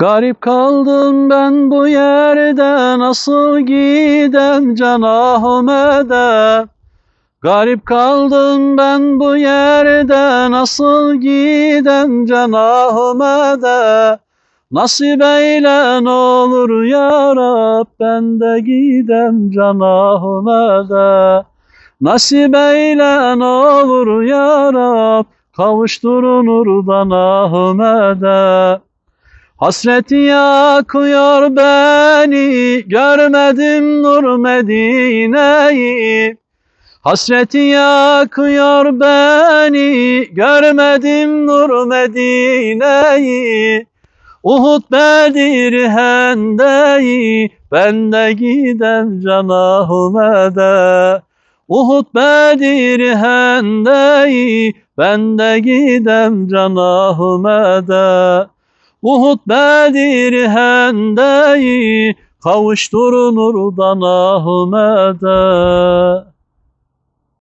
Garip kaldım ben bu yerde nasıl gidem can Ahmet'e Garip kaldım ben bu yerde nasıl gidem can Ahmet'e Nasip eyle ne olur ya Rab ben de gidem can Ahmet'e Nasip eyle ne olur ya Rab kavuşturun nurdan Ahmet'e Hasreti yakıyor beni, görmedim nur Medine'yi. Hasreti yakıyor beni, görmedim nur Medine'yi. Uhud Bedir Hendeyi, ben de gidem can Ahmet'e. Uhud Bedir Hendeyi, ben de gidem can Ahmet'e. Uhud Bedir Hendeyi kavuşturun nurdan Ahmet'e.